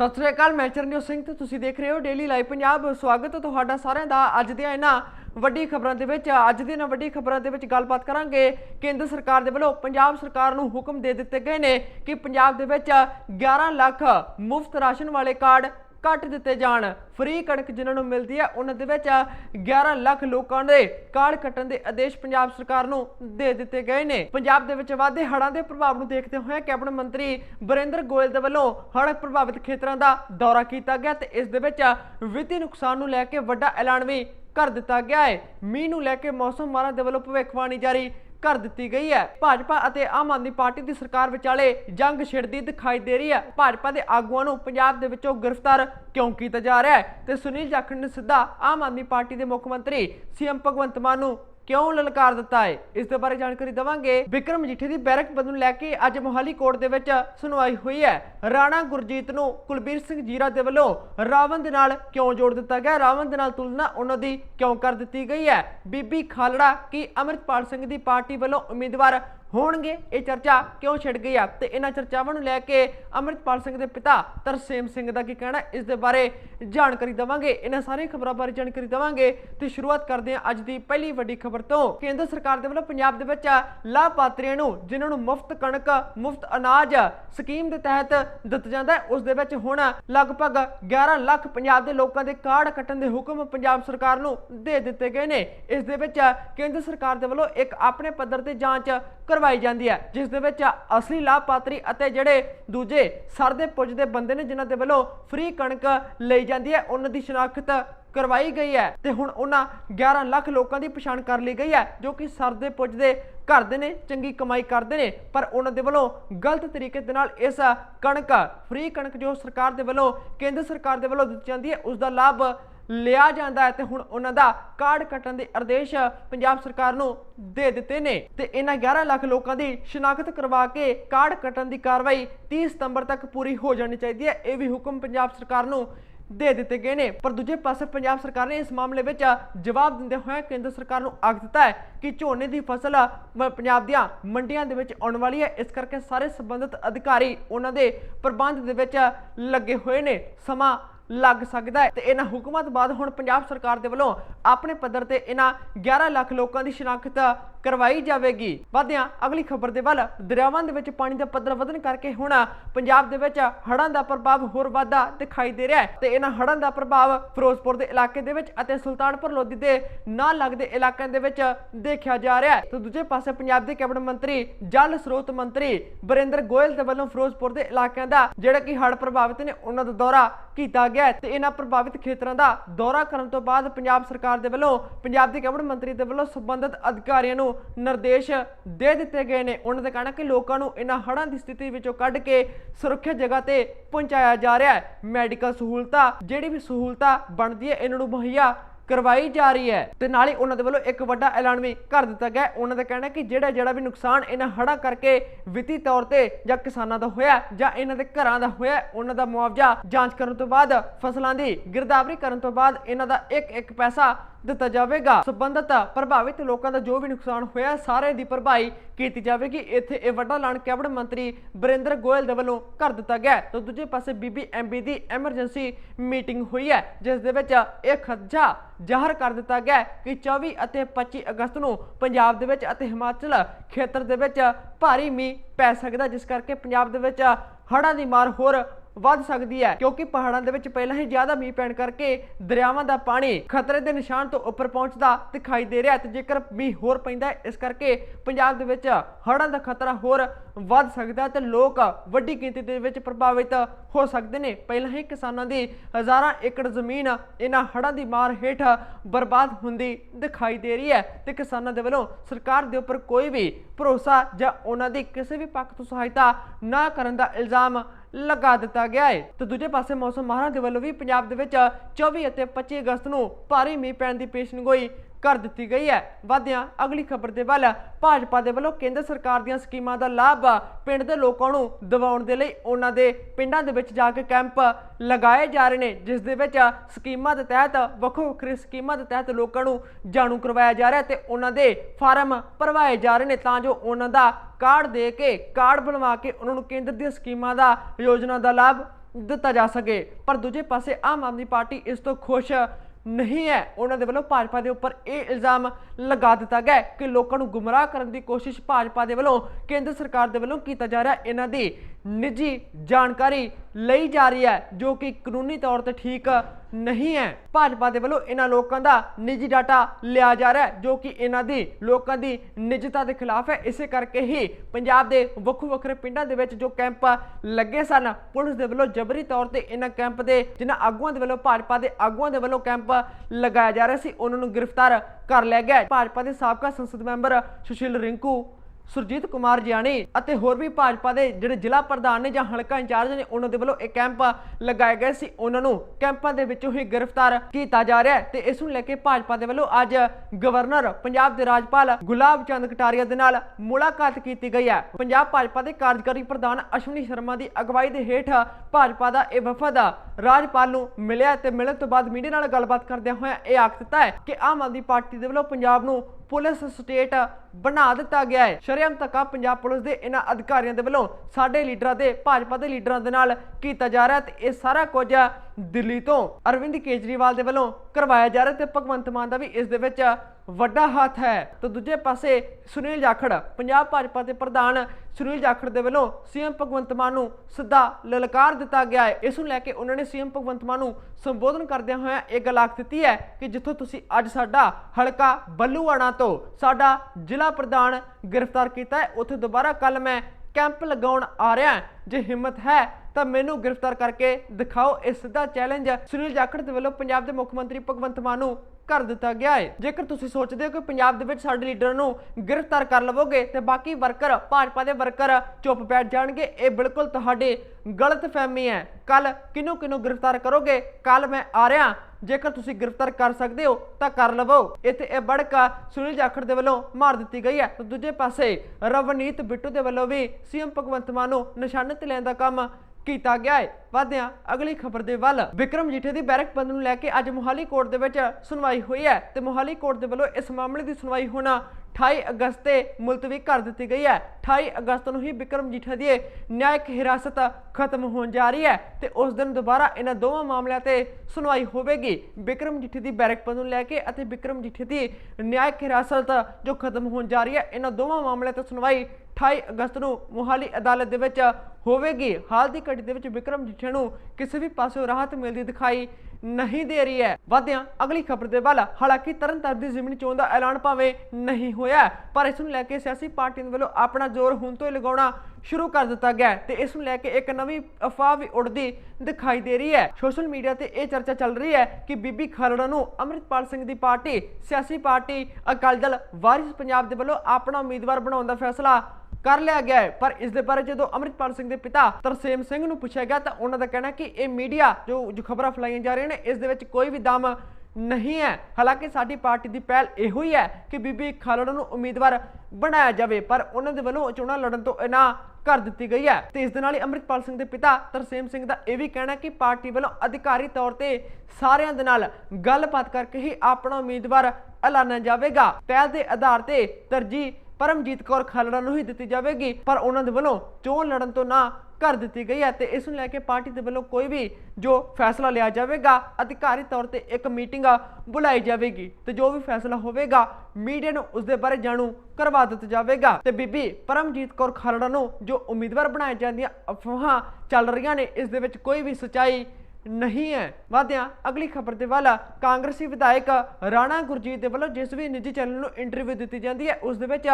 ਸਤਿ ਸ੍ਰੀ ਅਕਾਲ, ਮੈਂ ਚਰਨਜੀਤ ਸਿੰਘ ਤੇ ਤੁਸੀਂ ਦੇਖ ਰਹੇ ਹੋ ਡੇਲੀ ਲਾਈਵ ਪੰਜਾਬ ਸਵਾਗਤ ਹੈ ਤੁਹਾਡਾ ਸਾਰਿਆਂ ਦਾ ਅੱਜ ਦੀਆਂ ਇਹਨਾਂ ਵੱਡੀ ਖਬਰਾਂ ਦੇ ਵਿੱਚ। ਅੱਜ ਦੀਆਂ ਇਹਨਾਂ ਵੱਡੀ ਖਬਰਾਂ ਦੇ ਵਿੱਚ ਗੱਲਬਾਤ ਕਰਾਂਗੇ ਕੇਂਦਰ ਸਰਕਾਰ ਦੇ ਵੱਲੋਂ ਪੰਜਾਬ ਸਰਕਾਰ ਨੂੰ ਹੁਕਮ ਦੇ ਦਿੱਤੇ ਗਏ ਨੇ ਕਿ ਪੰਜਾਬ ਦੇ ਵਿੱਚ 11 ਲੱਖ ਮੁਫਤ ਰਾਸ਼ਨ ਵਾਲੇ ਕਾਰਡ ਕੱਟ ਦਿੱਤੇ ਜਾਣ। ਫ੍ਰੀ ਕਣਕ ਜਿਨ੍ਹਾਂ ਨੂੰ ਮਿਲਦੀ ਹੈ, ਉਹਨਾਂ ਦੇ ਵਿੱਚ 11 ਲੱਖ ਲੋਕਾਂ ਦੇ ਕਾਰਡ ਕੱਟਣ ਦੇ ਆਦੇਸ਼ ਪੰਜਾਬ ਸਰਕਾਰ ਨੂੰ ਦੇ ਦਿੱਤੇ ਗਏ ਨੇ। ਪੰਜਾਬ ਦੇ ਵਿੱਚ ਵਾਧੇ ਹੜ੍ਹਾਂ ਦੇ ਪ੍ਰਭਾਵ ਨੂੰ ਦੇਖਦੇ ਹੋਏ ਕੈਬਨਿਟ ਮੰਤਰੀ ਬਰਿੰਦਰ ਗੋਇਲ ਦੇ ਵੱਲੋਂ ਹੜ੍ਹ ਪ੍ਰਭਾਵਿਤ ਖੇਤਰਾਂ ਦਾ ਦੌਰਾ ਕੀਤਾ ਗਿਆ ਤੇ ਇਸ ਦੇ ਵਿੱਚ ਵਿੱਤੀ ਨੁਕਸਾਨ ਨੂੰ ਲੈ ਕੇ ਵੱਡਾ ਐਲਾਨ ਵੀ ਕਰ ਦਿੱਤਾ ਗਿਆ ਹੈ। ਮੀਂਹ ਨੂੰ ਲੈ ਕੇ ਮੌਸਮ ਮਾਹਰਾਂ ਦੇ ਵੱਲੋਂ ਭਵਿੱਖਬਾਣੀ ਜਾਰੀ ਕਰ ਦਿੱਤੀ ਗਈ ਹੈ। ਭਾਜਪਾ ਅਤੇ ਆਮ ਆਦਮੀ ਪਾਰਟੀ ਦੀ ਸਰਕਾਰ ਵਿਚਾਲੇ ਜੰਗ ਛਿੜਦੀ ਦਿਖਾਈ ਦੇ ਰਹੀ ਹੈ। ਭਾਜਪਾ ਦੇ ਆਗੂਆਂ ਨੂੰ ਪੰਜਾਬ ਦੇ ਵਿੱਚੋਂ ਗ੍ਰਿਫਤਾਰ ਕਿਉਂ ਕੀਤਾ ਜਾ ਰਿਹਾ ਹੈ? ਤੇ ਸੁਨੀਲ ਜਾਖੜ ਨੇ ਸਿੱਧਾ ਆਮ ਆਦਮੀ ਪਾਰਟੀ ਦੇ ਮੁੱਖ ਮੰਤਰੀ ਸੀਐਮ ਭਗਵੰਤ ਮਾਨ ਨੂੰ ਕਿਉਂ ਲਲਕਾਰ ਦਿੱਤਾ ਹੈ? ਇਸ ਦੇ ਬਾਰੇ ਜਾਣਕਾਰੀ ਦਵਾਂਗੇ। ਵਿਕਰਮ ਮਜੀਠੀ ਦੀ ਬੈਰਕ ਬੰਦ ਨੂੰ ਲੈ ਕੇ ਅੱਜ ਮੋਹਾਲੀ ਕੋਰਟ ਦੇ ਵਿੱਚ ਸੁਣਵਾਈ ਹੋਈ ਹੈ। ਰਾਣਾ ਗੁਰਜੀਤ ਨੂੰ ਕੁਲਬੀਰ ਸਿੰਘ ਜੀਰਾ ਦੇ ਵੱਲੋਂ ਰਾਵਣ ਦੇ ਨਾਲ ਕਿਉਂ ਜੋੜ ਦਿੱਤਾ ਗਿਆ? ਰਾਵਣ ਦੇ ਨਾਲ ਤੁਲਨਾ ਉਹਨਾਂ ਦੀ ਕਿਉਂ ਕਰ ਦਿੱਤੀ ਗਈ ਹੈ? ਬੀਬੀ ਖਾਲੜਾ ਕੀ ਅਮਰਿਤਪਾਲ ਸਿੰਘ ਦੀ ਪਾਰਟੀ ਵੱਲੋਂ ਉਮੀਦਵਾਰ ਹੋਣਗੇ। ਇਹ ਚਰਚਾ ਕਿਉਂ ਛਿੜ ਗਈ ਆ? ਤੇ ਇਹਨਾਂ ਚਰਚਾਵਾਂ ਨੂੰ ਲੈ ਕੇ ਅਮਰਿਤਪਾਲ ਸਿੰਘ ਦੇ ਪਿਤਾ ਤਰਸੇਮ ਸਿੰਘ ਦਾ ਕੀ ਕਹਿਣਾ ਇਸ ਦੇ ਬਾਰੇ ਜਾਣਕਾਰੀ ਦਵਾਂਗੇ। ਇਹਨਾਂ ਸਾਰੀਆਂ ਖਬਰਾਂ ਬਾਰੇ ਜਾਣਕਾਰੀ ਦਵਾਂਗੇ। ਤੇ ਸ਼ੁਰੂਆਤ ਕਰਦੇ ਹਾਂ ਅੱਜ ਦੀ ਪਹਿਲੀ ਵੱਡੀ ਖਬਰ ਤੋਂ। ਕੇਂਦਰ ਸਰਕਾਰ ਦੇ ਵੱਲੋਂ ਪੰਜਾਬ ਦੇ ਵਿੱਚ ਲਾਭਪਾਤਰੀਆਂ ਨੂੰ, ਜਿਨ੍ਹਾਂ ਨੂੰ ਮੁਫਤ ਕਣਕ, ਮੁਫਤ ਅਨਾਜ ਸਕੀਮ ਦੇ ਤਹਿਤ ਦਿੱਤਾ ਜਾਂਦਾ ਹੈ, ਉਸ ਦੇ ਵਿੱਚ ਹੁਣ ਲਗਭਗ 11 ਲੱਖ ਪੰਜਾਬ ਦੇ ਲੋਕਾਂ ਦੇ ਕਾਰਡ ਕੱਟਣ ਦੇ ਹੁਕਮ ਪੰਜਾਬ ਸਰਕਾਰ ਨੂੰ ਦੇ ਦਿੱਤੇ ਗਏ ਨੇ। ਇਸ ਦੇ ਵਿੱਚ ਕੇਂਦਰ ਸਰਕਾਰ ਦੇ ਵੱਲੋਂ ਇੱਕ ਆਪਣੇ ਪੱਧਰ ਤੇ ਜਾਂਚ ਕਰਵਾਈ ਜਾਂਦੀ ਹੈ, ਜਿਸ ਦੇ ਵਿੱਚ ਅਸਲੀ ਲਾਭਪਾਤਰੀ ਅਤੇ ਜਿਹੜੇ ਦੂਜੇ ਸਰ ਦੇ ਪੁੱਜਦੇ ਬੰਦੇ ਨੇ, ਜਿਨ੍ਹਾਂ ਦੇ ਵੱਲੋਂ ਫ੍ਰੀ ਕਣਕ ਲਈ ਜਾਂਦੀ ਹੈ, ਉਹਨਾਂ ਦੀ ਸ਼ਨਾਖਤ ਕਰਵਾਈ ਗਈ ਹੈ ਤੇ ਹੁਣ ਉਹਨਾਂ 11 ਲੱਖ ਲੋਕਾਂ ਦੀ ਪਛਾਣ ਕਰ ਲਈ ਗਈ ਹੈ, ਜੋ ਕਿ ਸਰ ਦੇ ਪੁੱਜਦੇ ਘਰ ਦੇ ਨੇ, ਚੰਗੀ ਕਮਾਈ ਕਰਦੇ ਨੇ, ਪਰ ਉਹਨਾਂ ਦੇ ਵੱਲੋਂ ਗਲਤ ਤਰੀਕੇ ਦੇ ਨਾਲ ਇਸ ਕਣਕ ਫ੍ਰੀ ਕਣਕ ਜੋ ਸਰਕਾਰ ਦੇ ਵੱਲੋਂ, ਕੇਂਦਰ ਸਰਕਾਰ ਦੇ ਵੱਲੋਂ ਦਿੱਤੀ ਜਾਂਦੀ ਹੈ, ਉਸ ਦਾ ਲਾਭ ਲਿਆ ਜਾਂਦਾ ਹੈ ਤੇ ਹੁਣ ਉਹਨਾਂ ਦਾ ਕਾਰਡ ਕੱਟਣ ਦੇ ਆਦੇਸ਼ ਪੰਜਾਬ ਸਰਕਾਰ ਨੂੰ ਦੇ ਦਿੱਤੇ ਨੇ ਤੇ ਇਹਨਾਂ 11 ਲੱਖ ਲੋਕਾਂ ਦੀ ਸ਼ਨਾਖਤ ਕਰਵਾ ਕੇ ਕਾਰਡ ਕੱਟਣ ਦੀ ਕਾਰਵਾਈ 30 ਸਤੰਬਰ ਤੱਕ ਪੂਰੀ ਹੋ ਜਾਣੀ ਚਾਹੀਦੀ ਹੈ, ਇਹ ਵੀ ਹੁਕਮ ਪੰਜਾਬ ਸਰਕਾਰ ਨੂੰ ਦੇ ਦਿੱਤੇ ਗਏ ਨੇ। ਪਰ ਦੂਜੇ ਪਾਸੇ ਪੰਜਾਬ ਸਰਕਾਰ ਨੇ ਇਸ ਮਾਮਲੇ ਵਿੱਚ ਜਵਾਬ ਦਿੰਦੇ ਹੋਏ ਕੇਂਦਰ ਸਰਕਾਰ ਨੂੰ ਆਖ ਦਿੱਤਾ ਹੈ ਕਿ ਝੋਨੇ ਦੀ ਫਸਲ ਪੰਜਾਬ ਦੀਆਂ ਮੰਡੀਆਂ ਦੇ ਵਿੱਚ ਆਉਣ ਵਾਲੀ ਹੈ। ਇਸ ਕਰਕੇ ਸਾਰੇ ਸੰਬੰਧਿਤ ਅਧਿਕਾਰੀ ਉਹਨਾਂ ਦੇ ਪ੍ਰਬੰਧ ਦੇ ਵਿੱਚ ਲੱਗੇ ਹੋਏ ਨੇ। ਸਮਾਂ ਲੱਗ ਸਕਦਾ ਹੈ। ਤੇ ਇਹਨਾਂ ਹੁਕਮਾਂ ਤੋਂ ਬਾਅਦ ਹੁਣ ਪੰਜਾਬ ਸਰਕਾਰ ਦੇ ਵੱਲੋਂ ਆਪਣੇ ਪੱਧਰ ਤੇ ਇਹਨਾਂ 11 ਲੱਖ ਲੋਕਾਂ ਦੀ ਸ਼ਨਾਖਤ ਕਰਵਾਈ ਜਾਵੇਗੀ। ਵਧਿਆਂ ਅਗਲੀ ਖਬਰ ਦੇ ਵੱਲ ਦਰਿਆਵਾਂ ਦੇ ਵਿੱਚ ਪਾਣੀ ਦਾ ਪੱਧਰ ਵਧਣ ਕਰਕੇ ਹੁਣ ਪੰਜਾਬ ਦੇ ਵਿੱਚ ਹੜ੍ਹਾਂ ਦਾ ਪ੍ਰਭਾਵ ਹੋਰ ਵਾਧਾ ਦਿਖਾਈ ਦੇ ਰਿਹਾ ਹੈ ਤੇ ਇਹਨਾਂ ਹੜ੍ਹਾਂ ਦਾ ਪ੍ਰਭਾਵ ਫਿਰੋਜ਼ਪੁਰ ਦੇ ਇਲਾਕੇ ਦੇ ਵਿੱਚ ਅਤੇ ਸੁਲਤਾਨਪੁਰ ਲੋਧੀ ਦੇ ਨਾਲ ਲੱਗਦੇ ਇਲਾਕਿਆਂ ਦੇ ਵਿੱਚ ਦੇਖਿਆ ਜਾ ਰਿਹਾ ਹੈ। ਤੇ ਦੂਜੇ ਪਾਸੇ ਪੰਜਾਬ ਦੇ ਕੈਬਨਿਟ ਮੰਤਰੀ, ਜਲ ਸਰੋਤ ਮੰਤਰੀ ਬਰਿੰਦਰ ਗੋਇਲ ਦੇ ਵੱਲੋਂ ਫਿਰੋਜ਼ਪੁਰ ਦੇ ਇਲਾਕਿਆਂ ਦਾ ਜਿਹੜਾ ਕਿ ਹੜ੍ਹ ਪ੍ਰਭਾਵਿਤ ਨੇ, ਉਹਨਾਂ ਦਾ ਦੌਰਾ ਕੀਤਾ ਗਿਆ ਤੇ ਇਹਨਾਂ ਪ੍ਰਭਾਵਿਤ ਖੇਤਰਾਂ ਦਾ ਦੌਰਾ ਕਰਨ ਤੋਂ ਬਾਅਦ ਪੰਜਾਬ ਸਰਕਾਰ ਦੇ ਵੱਲੋਂ, ਪੰਜਾਬ ਦੇ ਕੈਬਨਿਟ ਮੰਤਰੀ ਦੇ ਵੱਲੋਂ ਸੰਬੰਧਿਤ ਅਧਿਕਾਰੀਆਂ ਨੂੰ ਨਿਰਦੇਸ਼ ਦੇ ਦਿੱਤੇ ਗਏ ਨੇ। ਉਹਨਾਂ ਦਾ ਕਹਿਣਾ ਕਿ ਲੋਕਾਂ ਨੂੰ ਇਹਨਾਂ ਹੜ੍ਹਾਂ ਦੀ ਸਥਿਤੀ ਵਿੱਚੋਂ ਕੱਢ ਕੇ ਸੁਰੱਖਿਅਤ ਜਗ੍ਹਾ ਤੇ ਪਹੁੰਚਾਇਆ ਜਾ ਰਿਹਾ ਹੈ। ਮੈਡੀਕਲ ਸਹੂਲਤਾਂ, ਜਿਹੜੀ ਵੀ ਸਹੂਲਤਾਂ ਬਣਦੀ ਹੈ, ਇਹਨਾਂ ਨੂੰ ਮੁਹੱਈਆ ਕਰਵਾਈ ਜਾ ਰਹੀ ਹੈ। ਤੇ ਨਾਲ ਹੀ ਉਹਨਾਂ ਦੇ ਵੱਲੋਂ ਇੱਕ ਵੱਡਾ ਐਲਾਨ ਵੀ ਕਰ ਦਿੱਤਾ ਗਿਆ ਉਹਨਾਂ ਦਾ ਕਹਿਣਾ ਕਿ ਜਿਹੜਾ ਜਿਹੜਾ ਵੀ ਨੁਕਸਾਨ ਇਹਨਾਂ ਹੜ੍ਹਾਂ ਕਰਕੇ ਵਿੱਤੀ ਤੌਰ ਤੇ ਜਾਂ ਕਿਸਾਨਾਂ ਦਾ ਹੋਇਆ ਜਾਂ ਇਹਨਾਂ ਦੇ ਘਰਾਂ ਦਾ ਹੋਇਆ ਉਹਨਾਂ ਦਾ ਮੁਆਵਜ਼ਾ ਜਾਂਚ ਕਰਨ ਤੋਂ ਬਾਅਦ, ਫਸਲਾਂ ਦੀ ਗਿਰਦਾਵਰੀ ਕਰਨ ਤੋਂ ਬਾਅਦ ਇਹਨਾਂ ਦਾ ਇੱਕ ਇੱਕ ਪੈਸਾ ਦਿੱਤਾ ਜਾਵੇਗਾ ਸਬੰਧਤ ਪ੍ਰਭਾਵਿਤ ਲੋਕਾਂ ਦਾ ਜੋ ਵੀ ਨੁਕਸਾਨ ਹੋਇਆ ਸਾਰੇ ਦੀ ਭਰਪਾਈ ਕੀਤੀ ਜਾਵੇਗੀ ਇੱਥੇ ਇਹ ਵੱਡਾ ਐਲਾਨ ਕੈਬਨਿਟ ਮੰਤਰੀ ਬਰਿੰਦਰ ਗੋਇਲ ਦੇ ਵੱਲੋਂ ਕਰ ਦਿੱਤਾ ਗਿਆ ਹੈ। ਤਾਂ ਦੂਜੇ ਪਾਸੇ ਬੀਬੀਐਮਬੀ ਦੀ ਐਮਰਜੈਂਸੀ ਮੀਟਿੰਗ ਹੋਈ ਹੈ, ਜਿਸ ਦੇ ਵਿੱਚ ਇਹ ਖਦਸ਼ਾ ਜ਼ਾਹਰ ਕਰ ਦਿੱਤਾ ਗਿਆ ਕਿ 24 ਅਤੇ 25 ਅਗਸਤ ਨੂੰ ਪੰਜਾਬ ਦੇ ਵਿੱਚ ਅਤੇ ਹਿਮਾਚਲ ਖੇਤਰ ਦੇ ਵਿੱਚ ਭਾਰੀ ਮੀਂਹ ਪੈ ਸਕਦਾ ਜਿਸ ਕਰਕੇ ਪੰਜਾਬ ਦੇ ਵਿੱਚ ਹੜ੍ਹਾਂ ਦੀ ਮਾਰ ਹੋਰ ਵੱਧ ਸਕਦੀ ਹੈ, ਕਿਉਂਕਿ ਪਹਾੜਾਂ ਦੇ ਵਿੱਚ ਪਹਿਲਾਂ ਹੀ ਜ਼ਿਆਦਾ ਮੀਂਹ ਪੈਣ ਕਰਕੇ ਦਰਿਆਵਾਂ ਦਾ ਪਾਣੀ ਖਤਰੇ ਦੇ ਨਿਸ਼ਾਨ ਤੋਂ ਉੱਪਰ ਪਹੁੰਚਦਾ ਦਿਖਾਈ ਦੇ ਰਿਹਾ ਹੈ ਤੇ ਜੇਕਰ ਮੀਂਹ ਹੋਰ ਪੈਂਦਾ ਇਸ ਕਰਕੇ ਪੰਜਾਬ ਦੇ ਵਿੱਚ ਹੜ੍ਹਾਂ ਦਾ ਖਤਰਾ ਹੋਰ ਵੱਧ ਸਕਦਾ ਹੈ ਤੇ ਲੋਕ ਵੱਡੀ ਗਿਣਤੀ ਦੇ ਵਿੱਚ ਪ੍ਰਭਾਵਿਤ ਹੋ ਸਕਦੇ ਨੇ। ਪਹਿਲਾਂ ਹੀ ਕਿਸਾਨਾਂ ਦੀ ਹਜ਼ਾਰਾਂ ਏਕੜ ਜ਼ਮੀਨ ਇਹਨਾਂ ਹੜ੍ਹਾਂ ਦੀ ਮਾਰ ਹੇਠ ਬਰਬਾਦ ਹੁੰਦੀ ਦਿਖਾਈ ਦੇ ਰਹੀ ਹੈ ਤੇ ਕਿਸਾਨਾਂ ਦੇ ਵੱਲੋਂ ਸਰਕਾਰ ਦੇ ਉੱਪਰ ਕੋਈ ਵੀ ਭਰੋਸਾ ਜਾਂ ਉਹਨਾਂ ਦੀ ਕਿਸੇ ਵੀ ਪੱਖ ਤੋਂ ਸਹਾਇਤਾ ਨਾ ਕਰਨ ਦਾ ਇਲਜ਼ਾਮ ਲਗਾ ਦਿੱਤਾ ਗਿਆ ਹੈ ਤੇ ਦੂਜੇ ਪਾਸੇ ਮੌਸਮ ਮਾਹਰਾਂ ਦੇ ਵੱਲੋਂ ਵੀ ਪੰਜਾਬ ਦੇ ਵਿੱਚ 24 ਅਤੇ 25 ਅਗਸਤ ਨੂੰ ਭਾਰੀ ਮੀਂਹ ਪੈਣ ਦੀ ਪੇਸ਼ਨਗੋਈ ਕਰ ਦਿੱਤੀ ਗਈ ਹੈ। ਵਾਧਿਆਂ, ਅਗਲੀ ਖਬਰ ਦੇ ਵੱਲ ਭਾਜਪਾ ਦੇ ਵੱਲੋਂ ਕੇਂਦਰ ਸਰਕਾਰ ਦੀਆਂ ਸਕੀਮਾਂ ਦਾ ਲਾਭ ਪਿੰਡ ਦੇ ਲੋਕਾਂ ਨੂੰ ਦਿਵਾਉਣ ਦੇ ਲਈ ਉਹਨਾਂ ਦੇ ਪਿੰਡਾਂ ਦੇ ਵਿੱਚ ਜਾ ਕੇ ਕੈਂਪ ਲਗਾਏ ਜਾ ਰਹੇ ਨੇ, ਜਿਸ ਦੇ ਵਿੱਚ ਸਕੀਮਾਂ ਦੇ ਤਹਿਤ ਵੱਖੋ ਵੱਖਰੀ ਸਕੀਮਾਂ ਦੇ ਤਹਿਤ ਲੋਕਾਂ ਨੂੰ ਜਾਣੂ ਕਰਵਾਇਆ ਜਾ ਰਿਹਾ ਤੇ ਉਹਨਾਂ ਦੇ ਫਾਰਮ ਭਰਵਾਏ ਜਾ ਰਹੇ ਨੇ, ਤਾਂ ਜੋ ਉਹਨਾਂ ਦਾ ਕਾਰਡ ਦੇ ਕੇ, ਕਾਰਡ ਬਣਵਾ ਕੇ ਉਹਨਾਂ ਨੂੰ ਕੇਂਦਰ ਦੀਆਂ ਸਕੀਮਾਂ ਦਾ, ਯੋਜਨਾ ਦਾ ਲਾਭ ਦਿੱਤਾ ਜਾ ਸਕੇ। ਪਰ ਦੂਜੇ ਪਾਸੇ ਆਮ ਆਦਮੀ ਪਾਰਟੀ ਇਸ ਤੋਂ ਖੁਸ਼ ਨਹੀਂ ਹੈ। ਉਹਨਾਂ ਦੇ ਵੱਲੋਂ ਭਾਜਪਾ ਦੇ ਉੱਪਰ ਇਹ ਇਲਜ਼ਾਮ ਲਗਾ ਦਿੱਤਾ ਗਿਆ ਕਿ ਲੋਕਾਂ ਨੂੰ ਗੁੰਮਰਾਹ ਕਰਨ ਦੀ ਕੋਸ਼ਿਸ਼ ਭਾਜਪਾ ਦੇ ਵੱਲੋਂ, ਕੇਂਦਰ ਸਰਕਾਰ ਦੇ ਵੱਲੋਂ ਕੀਤਾ ਜਾ ਰਿਹਾ ਇਹਨਾਂ ਦੀ ਨਿੱਜੀ ਜਾਣਕਾਰੀ ਲਈ ਜਾ ਰਹੀ ਹੈ, ਜੋ ਕਿ ਕਾਨੂੰਨੀ ਤੌਰ ਤੇ ਠੀਕ ਨਹੀਂ ਹੈ। ਭਾਜਪਾ ਦੇ ਵੱਲੋਂ ਇਹਨਾਂ ਲੋਕਾਂ ਦਾ ਨਿੱਜੀ ਡਾਟਾ ਲਿਆ ਜਾ ਰਿਹਾ ਹੈ, ਜੋ ਕਿ ਇਹਨਾਂ ਦੀ, ਲੋਕਾਂ ਦੀ ਨਿੱਜਤਾ ਦੇ ਖਿਲਾਫ ਹੈ। ਇਸੇ ਕਰਕੇ ਹੀ ਪੰਜਾਬ ਦੇ ਵੱਖੋ ਵੱਖਰੇ ਪਿੰਡਾਂ ਦੇ ਵਿੱਚ ਜੋ ਕੈਂਪ ਲੱਗੇ ਸਨ, ਪੁਲਿਸ ਦੇ ਵੱਲੋਂ ਜਬਰੀ ਤੌਰ ਤੇ ਇਹਨਾਂ ਕੈਂਪ ਦੇ ਜਿਨ੍ਹਾਂ ਆਗੂਆਂ ਦੇ ਵੱਲੋਂ, ਭਾਜਪਾ ਦੇ ਆਗੂਆਂ ਦੇ ਵੱਲੋਂ ਕੈਂਪ ਲਗਾਇਆ ਜਾ ਰਿਹਾ ਸੀ, ਉਹਨਾਂ ਨੂੰ ਗ੍ਰਿਫਤਾਰ ਕਰ ਲਿਆ ਗਿਆ ਭਾਜਪਾ ਦੇ ਸਾਬਕਾ ਸੰਸਦ ਮੈਂਬਰ ਸੁਸ਼ੀਲ ਰਿੰਕੂ ਸੁਰਜੀਤ ਕੁਮਾਰ ਜਿਆਣੀ ਅਤੇ ਹੋਰ ਵੀ ਭਾਜਪਾ ਦੇ ਜਿਹੜੇ ਜ਼ਿਲ੍ਹਾ ਪ੍ਰਧਾਨ ਨੇ ਜਾਂ ਹਲਕਾ ਇੰਚਾਰਜ ਨੇ, ਉਹਨਾਂ ਦੇ ਵੱਲੋਂ ਇਹ ਕੈਂਪ ਲਗਾਏ ਗਏ ਸੀ। ਉਹਨਾਂ ਨੂੰ ਕੈਂਪਾਂ ਦੇ ਵਿੱਚੋਂ ਹੀ ਗ੍ਰਿਫਤਾਰ ਕੀਤਾ ਜਾ ਰਿਹਾ ਹੈ ਤੇ ਇਸ ਨੂੰ ਲੈ ਕੇ ਭਾਜਪਾ ਦੇ ਵੱਲੋਂ ਅੱਜ ਗਵਰਨਰ ਪੰਜਾਬ ਦੇ ਰਾਜਪਾਲ ਗੁਲਾਬ ਚੰਦ ਕਟਾਰੀਆ ਦੇ ਨਾਲ ਮੁਲਾਕਾਤ ਕੀਤੀ ਗਈ ਹੈ। ਪੰਜਾਬ ਭਾਜਪਾ ਦੇ ਕਾਰਜਕਾਰੀ ਪ੍ਰਧਾਨ ਅਸ਼ਵਨੀ ਸ਼ਰਮਾ ਦੀ ਅਗਵਾਈ ਦੇ ਹੇਠ ਭਾਜਪਾ ਦਾ ਇਹ ਵਫਦ ਰਾਜਪਾਲ ਨੂੰ ਮਿਲਿਆ ਤੇ ਮਿਲਣ ਤੋਂ ਬਾਅਦ ਮੀਡੀਆ ਨਾਲ ਗੱਲਬਾਤ ਕਰਦਿਆਂ ਹੋਇਆ ਇਹ ਆਖ ਦਿੱਤਾ ਹੈ ਕਿ ਆਮ ਆਦਮੀ ਪਾਰਟੀ ਦੇ ਵੱਲੋਂ ਪੰਜਾਬ ਨੂੰ ਪੁਲਿਸ ਸਟੇਟ ਬਣਾ ਦਿੱਤਾ ਗਿਆ ਹੈ। ਸ਼ਰੇਆਮ ਤੱਕਾ ਪੰਜਾਬ ਪੁਲਿਸ ਦੇ ਇਹਨਾਂ ਅਧਿਕਾਰੀਆਂ ਦੇ ਵੱਲੋਂ ਸਾਡੇ ਲੀਡਰਾਂ ਦੇ ਭਾਜਪਾ ਦੇ ਲੀਡਰਾਂ ਦੇ ਨਾਲ ਕੀਤਾ ਜਾ ਰਿਹਾ ਤੇ ਇਹ ਸਾਰਾ ਕੁਝ ਦਿੱਲੀ ਤੋਂ ਅਰਵਿੰਦ ਕੇਜਰੀਵਾਲ ਦੇ ਵੱਲੋਂ ਕਰਵਾਇਆ ਜਾ ਰਿਹਾ ਤੇ ਭਗਵੰਤ ਮਾਨ ਦਾ ਵੀ ਇਸ ਦੇ ਵਿੱਚ ਵੱਡਾ ਹੱਥ ਹੈ। ਤੇ ਦੂਜੇ ਪਾਸੇ ਸੁਨੀਲ ਜਾਖੜ, ਪੰਜਾਬ ਭਾਜਪਾ ਦੇ ਪ੍ਰਧਾਨ ਸੁਨੀਲ ਜਾਖੜ ਦੇ ਵੱਲੋਂ ਸੀਐਮ ਭਗਵੰਤ ਮਾਨ ਨੂੰ ਸਿੱਧਾ ਲਲਕਾਰ ਦਿੱਤਾ ਗਿਆ ਹੈ। ਇਸ ਨੂੰ ਲੈ ਕੇ ਉਹਨਾਂ ਨੇ ਸੀਐਮ ਭਗਵੰਤ ਮਾਨ ਨੂੰ ਸੰਬੋਧਨ ਕਰਦਿਆਂ ਹੋਇਆਂ ਇਹ ਗੱਲ ਆਖ ਦਿੱਤੀ ਹੈ ਕਿ ਜਿੱਥੋਂ ਤੁਸੀਂ ਅੱਜ ਸਾਡਾ ਹਲਕਾ ਬੱਲੂਆਣਾ ਤੋਂ ਸਾਡਾ ਜ਼ਿਲ੍ਹਾ ਪ੍ਰਧਾਨ ਗ੍ਰਿਫਤਾਰ ਕੀਤਾ ਹੈ, ਉੱਥੇ ਦੁਬਾਰਾ ਕੱਲ ਮੈਂ ਕੈਂਪ ਲਗਾਉਣ ਆ ਰਿਹਾ ਜੇ ਹਿੰਮਤ ਹੈ ਤਾਂ ਮੈਨੂੰ ਗ੍ਰਿਫਤਾਰ ਕਰਕੇ ਦਿਖਾਓ ਇਹ ਸਿੱਧਾ ਚੈਲੰਜ ਸੁਨੀਲ ਜਾਖੜ ਦੇ ਵੱਲੋਂ ਪੰਜਾਬ ਦੇ ਮੁੱਖ ਮੰਤਰੀ ਭਗਵੰਤ ਮਾਨ ਨੂੰ ਕਰ ਦਿੱਤਾ ਗਿਆ ਹੈ। ਜੇਕਰ ਤੁਸੀਂ ਸੋਚਦੇ ਹੋ ਕਿ ਪੰਜਾਬ ਦੇ ਵਿੱਚ ਸਾਡੇ ਲੀਡਰ ਨੂੰ ਗ੍ਰਿਫਤਾਰ ਕਰ ਲਵੋਗੇ, ਤੇ ਬਾਕੀ ਵਰਕਰ, ਭਾਜਪਾ ਦੇ ਵਰਕਰ ਚੁੱਪ ਬੈਠ ਜਾਣਗੇ, ਇਹ ਬਿਲਕੁਲ ਤੁਹਾਡੀ ਗਲਤ ਫਹਿਮੀ ਹੈ। ਕੱਲ ਕਿਨੂੰ ਕਿਨੂੰ ਗ੍ਰਿਫਤਾਰ ਕਰੋਗੇ? ਕੱਲ ਮੈਂ ਆ ਰਿਹਾ। ਜੇਕਰ ਤੁਸੀਂ ਗ੍ਰਿਫਤਾਰ ਕਰ ਸਕਦੇ ਹੋ, ਤਾਂ ਕਰ ਲਵੋ। ਇੱਥੇ ਇਹ ਬੜਕਾ ਸੁਨੀਲ ਜਾਖੜ ਦੇ ਵੱਲੋਂ ਮਾਰ ਦਿੱਤੀ ਗਈ ਹੈ। ਤੇ ਦੂਜੇ ਪਾਸੇ ਰਵਨੀਤ ਬਿੱਟੂ ਦੇ ਵੱਲੋਂ ਵੀ ਸੀਐਮ ਭਗਵੰਤ ਮਾਨ ਨੂੰ ਨਿਸ਼ਾਨੇ ਤੇ ਲੈਣ ਦਾ ਕੰਮ ਕੀਤਾ ਗਿਆ ਹੈ। ਵਧਿਆਂ ਅਗਲੀ ਖਬਰ ਦੇ ਵੱਲ ਵਿਕਰਮ ਜੀਠੇ ਦੀ ਬੈਰਕ ਬੰਦ ਨੂੰ ਲੈ ਕੇ ਅੱਜ ਮੋਹਾਲੀ ਕੋਰਟ ਦੇ ਵਿੱਚ ਸੁਣਵਾਈ ਹੋਈ ਹੈ ਤੇ ਮੋਹਾਲੀ ਕੋਰਟ ਦੇ ਵੱਲੋਂ ਇਸ ਮਾਮਲੇ ਦੀ ਸੁਣਵਾਈ ਹੋਣਾ 28 ਅਗਸਤ ਤੇ ਮੁਲਤਵੀ ਕਰ ਦਿੱਤੀ ਗਈ ਹੈ। 28 ਅਗਸਤ ਨੂੰ ਹੀ ਵਿਕਰਮ ਜੀਠਾ ਦੀ ਨਿਆਇਕ ਹਿਰਾਸਤ ਖਤਮ ਹੋਣ ਜਾ ਰਹੀ ਹੈ ਤੇ ਉਸ ਦਿਨ ਦੁਬਾਰਾ ਇਹਨਾਂ ਦੋਵਾਂ ਮਾਮਲਿਆਂ ਤੇ ਸੁਣਵਾਈ ਹੋਵੇਗੀ। ਵਿਕਰਮ ਜੀਠੇ ਦੀ ਬੈਰਕ ਬੰਦ ਨੂੰ ਲੈ ਕੇ ਅਤੇ ਵਿਕਰਮ ਜੀਠੇ ਦੀ ਨਿਆਇਕ ਹਿਰਾਸਤ ਜੋ ਖਤਮ ਹੋਣ ਜਾ ਰਹੀ ਹੈ, ਇਹਨਾਂ ਦੋਵਾਂ ਮਾਮਲਿਆਂ ਤੇ ਸੁਣਵਾਈ 28 ਅਗਸਤ ਨੂੰ ਮੋਹਾਲੀ ਅਦਾਲਤ ਦੇ ਵਿੱਚ ਹੋਵੇਗੀ। ਹਾਲ ਦੀ ਘੜੀ ਦੇ ਵਿੱਚ ਵਿਕਰਮ ਜੀਠੇ ਨੂੰ ਕਿਸੇ ਵੀ ਪਾਸਿਓਂ ਰਾਹਤ ਮਿਲਦੀ ਦਿਖਾਈ ਨਹੀਂ ਦੇ ਰਹੀ ਹੈ। ਵਧਿਆਂ, ਅਗਲੀ ਖਬਰ ਦੇ ਵੱਲ। ਹਾਲਾਂਕਿ ਤਰਨਤਾਰਨ ਦੀ ਜ਼ਿਮਨੀ ਚੋਣ ਦਾ ਐਲਾਨ ਭਾਵੇਂ ਨਹੀਂ ਹੋਇਆ ਪਰ ਇਸ ਨੂੰ ਲੈ ਕੇ ਸਿਆਸੀ ਪਾਰਟੀਆਂ ਵੱਲੋਂ ਆਪਣਾ ਜ਼ੋਰ ਹੁਣ ਤੋਂ ਹੀ ਲਗਾਉਣਾ ਸ਼ੁਰੂ ਕਰ ਦਿੱਤਾ ਗਿਆ ਤੇ ਇਸ ਨੂੰ ਲੈ ਕੇ ਇੱਕ ਨਵੀਂ ਅਫਵਾਹ ਵੀ ਉੱਡਦੀ ਦਿਖਾਈ ਦੇ ਰਹੀ ਹੈ। ਸੋਸ਼ਲ ਮੀਡੀਆ ਤੇ ਇਹ ਚਰਚਾ ਚੱਲ ਰਹੀ ਹੈ ਕਿ ਬੀਬੀ ਖਾਲੜਾ ਨੂੰ ਅੰਮ੍ਰਿਤਪਾਲ ਸਿੰਘ ਦੀ ਪਾਰਟੀ, ਸਿਆਸੀ ਪਾਰਟੀ, ਅਕਾਲੀ ਦਲ, ਵਾਰਿਸ ਪੰਜਾਬ ਦੇ ਵੱਲੋਂ ਆਪਣਾ ਉਮੀਦਵਾਰ ਬਣਾਉਣ ਦਾ ਫੈਸਲਾ ਕਰ ਲਿਆ ਗਿਆ ਹੈ। ਪਰ ਇਸ ਦੇ ਬਾਰੇ ਜਦੋਂ ਅੰਮ੍ਰਿਤਪਾਲ ਸਿੰਘ ਦੇ ਪਿਤਾ ਤਰਸੇਮ ਸਿੰਘ ਨੂੰ ਪੁੱਛਿਆ ਗਿਆ ਤਾਂ ਉਹਨਾਂ ਦਾ ਕਹਿਣਾ ਕਿ ਇਹ ਮੀਡੀਆ ਜੋ ਜੋ ਖਬਰਾਂ ਫੈਲਾਈਆਂ ਜਾ ਰਹੀਆਂ ਨੇ, ਇਸ ਦੇ ਵਿੱਚ ਕੋਈ ਵੀ ਦਮ ਨਹੀਂ ਹੈ। ਹਾਲਾਂਕਿ ਸਾਡੀ ਪਾਰਟੀ ਦੀ ਪਹਿਲ ਇਹੋ ਹੀ ਹੈ ਕਿ ਬੀਬੀ ਖਾਲੜਾ ਨੂੰ ਉਮੀਦਵਾਰ ਬਣਾਇਆ ਜਾਵੇ, ਪਰ ਉਹਨਾਂ ਦੇ ਵੱਲੋਂ ਚੋਣਾਂ ਲੜਨ ਤੋਂ ਇਨਾ ਕਰ ਦਿੱਤੀ ਗਈ ਹੈ। ਤੇ ਇਸ ਦੇ ਨਾਲ ਹੀ ਅੰਮ੍ਰਿਤਪਾਲ ਸਿੰਘ ਦੇ ਪਿਤਾ ਤਰਸੇਮ ਸਿੰਘ ਦਾ ਇਹ ਵੀ ਕਹਿਣਾ ਕਿ ਪਾਰਟੀ ਵੱਲੋਂ ਅਧਿਕਾਰੀ ਤੌਰ ਤੇ ਸਾਰਿਆਂ ਦੇ ਨਾਲ ਗੱਲਬਾਤ ਕਰਕੇ ਹੀ ਆਪਣਾ ਉਮੀਦਵਾਰ ਐਲਾਨਿਆ ਜਾਵੇਗਾ। ਪਹਿਲ ਦੇ ਆਧਾਰ ਤੇ ਤਰਜੀਹ ਪਰਮਜੀਤ ਕੌਰ ਖਾਲੜਾ ਨੂੰ ਹੀ ਦਿੱਤੀ ਜਾਵੇਗੀ, ਪਰ ਉਹਨਾਂ ਦੇ ਵੱਲੋਂ ਚੋਣ ਲੜਨ ਤੋਂ ਨਾ ਕਰ ਦਿੱਤੀ ਗਈ ਹੈ ਤੇ ਇਸ ਨੂੰ ਲੈ ਕੇ ਪਾਰਟੀ ਦੇ ਵੱਲੋਂ ਕੋਈ ਵੀ ਜੋ ਫੈਸਲਾ ਲਿਆ ਜਾਵੇਗਾ, ਅਧਿਕਾਰੀ ਤੌਰ ਤੇ ਇੱਕ ਮੀਟਿੰਗ ਬੁਲਾਈ ਜਾਵੇਗੀ ਤੇ ਜੋ ਵੀ ਫੈਸਲਾ ਹੋਵੇਗਾ, ਮੀਡੀਆ ਨੂੰ ਉਸ ਦੇ ਬਾਰੇ ਜਾਣੂ ਕਰਵਾ ਦਿੱਤਾ ਜਾਵੇਗਾ। ਤੇ ਬੀਬੀ ਪਰਮਜੀਤ ਕੌਰ ਖਾਲੜਾ ਨੂੰ ਜੋ ਉਮੀਦਵਾਰ ਬਣਾਏ ਜਾਂਦੀਆਂ ਅਫਵਾਹਾਂ ਚੱਲ ਰਹੀਆਂ ਨੇ, ਇਸ ਦੇ ਵਿੱਚ ਕੋਈ ਵੀ ਸਚਾਈ ਨਹੀਂ ਹੈ। ਵਾਦਿਆਂ ਅਗਲੀ ਖਬਰ ਦੇ ਵੱਲ, ਕਾਂਗਰਸੀ ਵਿਧਾਇਕ ਰਾਣਾ ਗੁਰਜੀਤ ਦੇ ਵੱਲੋਂ ਜਿਸ ਵੀ ਨਿੱਜੀ ਚੈਨਲ ਨੂੰ ਇੰਟਰਵਿਊ ਦਿੱਤੀ ਜਾਂਦੀ ਹੈ, ਉਸ ਦੇ ਵਿੱਚ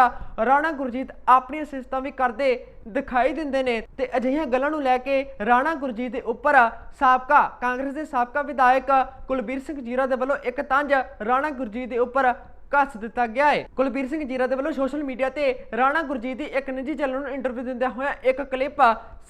ਰਾਣਾ ਗੁਰਜੀਤ ਆਪਣੀਆਂ ਸਿਫਤਾਂ ਵੀ ਕਰਦੇ ਦਿਖਾਈ ਦਿੰਦੇ ਨੇ ਤੇ ਅਜਿਹੀਆਂ ਗੱਲਾਂ ਨੂੰ ਲੈ ਕੇ ਰਾਣਾ ਗੁਰਜੀਤ ਦੇ ਉੱਪਰ ਸਾਬਕਾ, ਕਾਂਗਰਸ ਦੇ ਸਾਬਕਾ ਵਿਧਾਇਕ ਕੁਲਬੀਰ ਸਿੰਘ ਜੀਰਾ ਦੇ ਵੱਲੋਂ ਇੱਕ ਤੰਜ ਰਾਣਾ ਗੁਰਜੀਤ ਦੇ ਉੱਪਰ ਕੱਸ ਦਿੱਤਾ ਗਿਆ ਹੈ। ਕੁਲਬੀਰ ਸਿੰਘ ਜੀਰਾ ਦੇ ਵੱਲੋਂ ਸੋਸ਼ਲ ਮੀਡੀਆ ਤੇ ਰਾਣਾ ਗੁਰਜੀਤ ਦੀ ਇੱਕ ਨਿੱਜੀ ਚੈਨਲ ਨੂੰ ਇੰਟਰਵਿਊ ਦਿੰਦਿਆਂ ਹੋਇਆ ਇੱਕ ਕਲਿੱਪ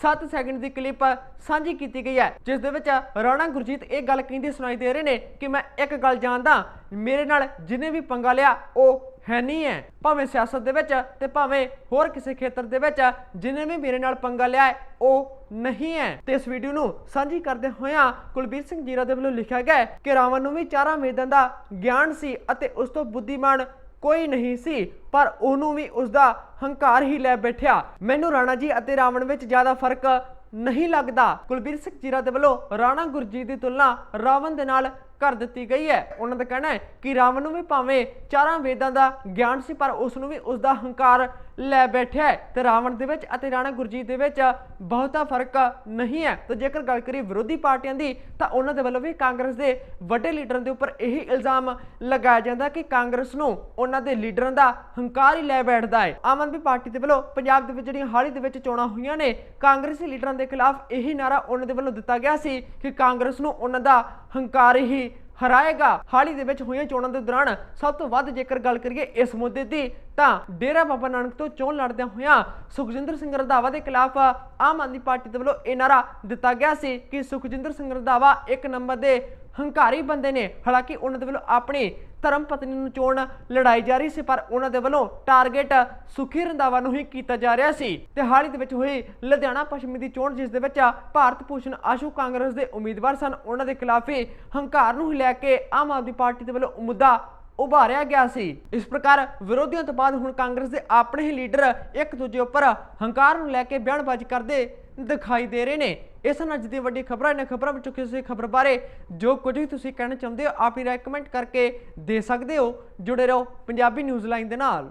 7 ਸੈਕਿੰਡ ਦੀ ਕਲਿੱਪ ਸਾਂਝੀ ਕੀਤੀ ਗਈ ਹੈ, ਜਿਸ ਦੇ ਵਿੱਚ ਰਾਣਾ ਗੁਰਜੀਤ ਇਹ ਗੱਲ ਕਹਿੰਦੇ ਸੁਣਾਈ ਦੇ ਰਹੇ ਨੇ ਕਿ ਮੈਂ ਇੱਕ ਗੱਲ ਜਾਣਦਾ, ਮੇਰੇ ਨਾਲ ਜਿਹਨੇ ਵੀ ਪੰਗਾ ਲਿਆ, ਉਹ ਹੈ ਨਹੀਂ ਹੈ। ਭਾਵੇਂ ਸਿਆਸਤ ਦੇ ਵਿੱਚ ਤੇ ਭਾਵੇਂ ਹੋਰ ਕਿਸੇ ਖੇਤਰ ਦੇ ਵਿੱਚ ਜਿਹਨੇ ਵੀ ਮੇਰੇ ਨਾਲ ਪੰਗਾ ਲਿਆ ਉਹ ਨਹੀਂ ਹੈ। ਤੇ ਇਸ ਵੀਡੀਓ ਨੂੰ ਸਾਂਝੀ ਕਰਦੇ ਹੋਇਆ ਕੁਲਬੀਰ ਸਿੰਘ ਜੀਰਾ ਦੇ ਵੱਲੋਂ ਲਿਖਿਆ ਗਿਆ ਕਿ ਰਾਵਣ ਨੂੰ ਵੀ ਚਾਰਾਂ ਵੇਦਾਂ ਦਾ ਗਿਆਨ ਸੀ ਅਤੇ ਉਸ ਤੋਂ ਬੁੱਧੀਮਾਨ ਕੋਈ ਨਹੀਂ ਸੀ, ਪਰ ਉਹਨੂੰ ਵੀ ਉਸ ਦਾ ਹੰਕਾਰ ਹੀ ਲੈ ਬੈਠਿਆ। ਮੈਨੂੰ ਰਾਣਾ ਜੀ ਅਤੇ ਰਾਵਣ ਵਿੱਚ ਜ਼ਿਆਦਾ ਫ਼ਰਕ ਨਹੀਂ ਲੱਗਦਾ। ਕੁਲਬੀਰ ਸਿੰਘ ਜੀਰਾ ਦੇ ਵੱਲੋਂ ਰਾਣਾ ਗੁਰਜੀਤ ਦੀ ਤੁਲਨਾ ਰਾਵਣ ਦੇ ਨਾਲ ਕਰ ਦਿੱਤੀ ਗਈ ਹੈ। ਉਹਨਾਂ ਦਾ ਕਹਿਣਾ ਹੈ ਕਿ ਰਾਵਣ ਨੂੰ ਵੀ ਭਾਵੇਂ ਚਾਰਾਂ ਵੇਦਾਂ ਦਾ ਗਿਆਨ ਸੀ, ਪਰ ਉਸ ਨੂੰ ਵੀ ਉਸ ਦਾ ਹੰਕਾਰ ਲੈ ਬੈਠਿਆ ਹੈ। ਤੇ ਰਾਵਣ ਦੇ ਵਿੱਚ ਅਤੇ ਰਾਣਾ ਗੁਰਜੀਤ ਦੇ ਵਿੱਚ ਬਹੁਤਾ ਫ਼ਰਕ ਨਹੀਂ ਹੈ। ਤੇ ਜੇਕਰ ਗੱਲ ਕਰੀਏ ਵਿਰੋਧੀ ਪਾਰਟੀਆਂ ਦੀ, ਤਾਂ ਉਹਨਾਂ ਦੇ ਵੱਲੋਂ ਵੀ ਕਾਂਗਰਸ ਦੇ ਵੱਡੇ ਲੀਡਰਾਂ ਦੇ ਉੱਪਰ ਇਹੀ ਇਲਜ਼ਾਮ ਲਗਾਇਆ ਜਾਂਦਾ ਕਿ ਕਾਂਗਰਸ ਨੂੰ ਉਹਨਾਂ ਦੇ ਲੀਡਰਾਂ ਦਾ ਹੰਕਾਰ ਹੀ ਲੈ ਬੈਠਦਾ ਹੈ। ਆਮ ਆਦਮੀ ਪਾਰਟੀ ਦੇ ਵੱਲੋਂ ਪੰਜਾਬ ਦੇ ਵਿੱਚ ਜਿਹੜੀਆਂ ਹਾਲ ਹੀ ਦੇ ਵਿੱਚ ਚੋਣਾਂ ਹੋਈਆਂ ਨੇ, ਕਾਂਗਰਸੀ ਲੀਡਰਾਂ ਦੇ ਖਿਲਾਫ ਇਹੀ ਨਾਰਾ ਉਹਨਾਂ ਦੇ ਵੱਲੋਂ ਦਿੱਤਾ ਗਿਆ ਸੀ ਕਿ ਕਾਂਗਰਸ ਨੂੰ ਉਹਨਾਂ ਦਾ ਹੰਕਾਰ ਹੀ ਹਰਾਏਗਾ। ਹਾਲ ਹੀ ਦੇ ਵਿੱਚ ਹੋਈਆਂ ਚੋਣਾਂ ਦੇ ਦੌਰਾਨ ਸਭ ਤੋਂ ਵੱਧ ਜੇਕਰ ਗੱਲ ਕਰੀਏ ਇਸ ਮੁੱਦੇ ਦੀ, ਤਾਂ ਡੇਰਾ ਬਾਬਾ ਨਾਨਕ ਤੋਂ ਚੋਣ ਲੜਦਿਆਂ ਹੋਇਆਂ ਸੁਖਜਿੰਦਰ ਸਿੰਘ ਰੰਧਾਵਾ ਦੇ ਖਿਲਾਫ ਆਮ ਆਦਮੀ ਪਾਰਟੀ ਦੇ ਵੱਲੋਂ ਇਹ ਨਾਰਾ ਦਿੱਤਾ ਗਿਆ ਸੀ ਕਿ ਸੁਖਜਿੰਦਰ ਸਿੰਘ ਰੰਧਾਵਾ ਇੱਕ ਨੰਬਰ ਦੇ ਹੰਕਾਰੀ ਬੰਦੇ ਨੇ। ਹਾਲਾਂਕਿ ਉਹਨਾਂ ਦੇ ਵੱਲੋਂ ਆਪਣੀ ਧਰਮ ਪਤਨੀ ਨੂੰ ਚੋਣ ਲੜਾਈ ਜਾ ਰਹੀ ਸੀ, ਪਰ ਉਹਨਾਂ ਦੇ ਵੱਲੋਂ ਟਾਰਗੇਟ ਸੁਖੀ ਰੰਧਾਵਾ ਨੂੰ ਹੀ ਕੀਤਾ ਜਾ ਰਿਹਾ ਸੀ। ਤੇ ਹਾਲ ਹੀ ਦੇ ਵਿੱਚ ਹੋਈ ਲੁਧਿਆਣਾ ਪੱਛਮੀ ਦੀ ਚੋਣ, ਜਿਸ ਦੇ ਵਿੱਚ ਭਾਰਤ ਭੂਸ਼ਣ ਆਸ਼ੂ ਕਾਂਗਰਸ ਦੇ ਉਮੀਦਵਾਰ ਸਨ। ਉਹਨਾਂ ਦੇ ਖਿਲਾਫ ਹੀ ਹੰਕਾਰ ਨੂੰ ਲੈ ਕੇ ਆਮ ਆਦਮੀ ਪਾਰਟੀ ਦੇ ਵੱਲੋਂ ਮੁੱਦਾ ਉਭਾਰਿਆ ਗਿਆ ਸੀ। ਇਸ ਪ੍ਰਕਾਰ ਵਿਰੋਧੀਆਂ ਤੋਂ ਬਾਅਦ ਹੁਣ ਕਾਂਗਰਸ ਦੇ ਆਪਣੇ ਹੀ ਲੀਡਰ ਇੱਕ ਦੂਜੇ ਉੱਪਰ ਹੰਕਾਰ ਨੂੰ ਲੈ ਕੇ ਬਿਆਨਬਾਜ਼ੀ ਕਰਦੇ ਦਿਖਾਈ ਦੇ ਰਹੇ ਨੇ। ਇਸ ਨਾਲ ਅੱਜ ਦੀ ਵੱਡੀ ਖਬਰਾਂ, ਇਹਨਾਂ ਖਬਰਾਂ ਵਿੱਚੋਂ ਕਿਸੇ ਖਬਰ ਬਾਰੇ ਜੋ ਕੁਝ ਵੀ ਤੁਸੀਂ ਕਹਿਣਾ ਚਾਹੁੰਦੇ ਹੋ ਆਪਣੀ ਰਾਏ ਕਮੈਂਟ ਕਰਕੇ ਦੇ ਸਕਦੇ ਹੋ। ਜੁੜੇ ਰਹੋ ਪੰਜਾਬੀ ਨਿਊਜ਼ ਲਾਈਨ ਦੇ ਨਾਲ।